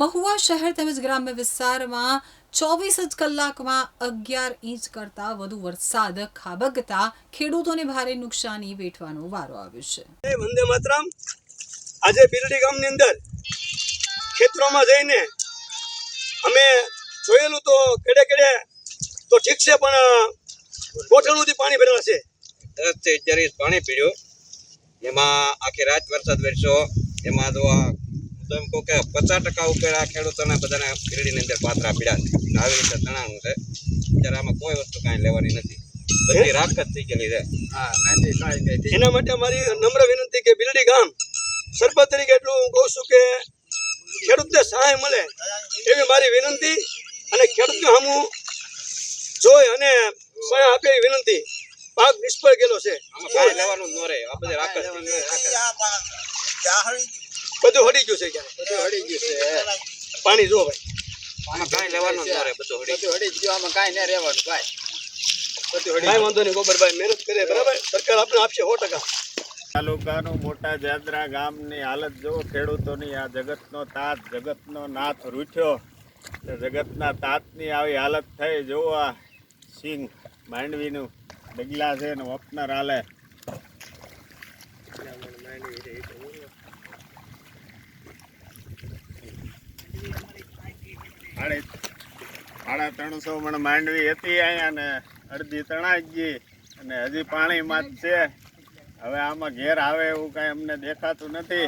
મહુવા શહેર તેમજ ગ્રામ્ય વિસ્તારમાં ચોવીસ જ કલાકમાં અગિયાર ઇંચ કરતાં વધુ વરસાદ ખાબકતા ખેડૂતોને ભારે નુકસાની વેઠવાનો વારો આવ્યો છે. વંદે માતરમ. આજે બિરડી ગામની અંદર ખેતરોમાં જઈને અમે જોયેલું તો કેડે કેડે તો ઠીક છે પણ ગોઠણુંથી પાણી ભરેલા છે. દસથી અગિયાર પાણી પીડ્યું. એમાં આખી રાત વરસાદ વરસ્યો. એમાં તો આ તો એમ કહું કે પચાસ ટકા ઉકેલ આ ખેડૂતોને બધાને પીરડીની અંદર પાત્રા પીડા છે. આવી રીતે તણાનું છે. અત્યારે આમાં કોઈ વસ્તુ કાંઈ લેવાની નથી. બધી રાખ જ થઈ ગયેલી છે. એના માટે મારી નમ્ર વિનંતી કે બિલડી ગામ સરપંચ તરીકે એટલું હું કહું છું કે ખેડૂતને સહાય મળે એવી મારી વિનંતી અને ખેડૂતને હમું જોઈ અને સહાય આપે એવી વિનંતી. પાક નિષ્ફળ ગયેલો છે. આમાં કાંઈ લેવાનું ન રહે. આ બધી રાખ જ બધું હડી ગયું છે પાણી જો ભાઈ. આમાં કાંઈ લેવાનું ન રહે બધું હળી ગયું. કાંઈ વાંધો નહીં ગોબરભાઈ મહેનત કરે બરાબર? સરકાર આપણે આપશે સો ટકા. તાલુકાનું મોટા જાદરા ગામની હાલત જુઓ ખેડૂતોની આ જગતનો તાત જગતનો નાથ રૂઠ્યો. તો જગતના તાતની આવી હાલત થઈ. જુઓ આ સિંગ માંડવીનું ડગલા છે ને ઓપનર હાલે. સાડી સાડા ત્રણસો મણ માંડવી હતી અહીંયા ને અડધી તણાઈ ગઈ અને હજી પાણીમાં જ છે. હવે આમાં ઘેર આવે એવું કાંઈ અમને દેખાતું નથી.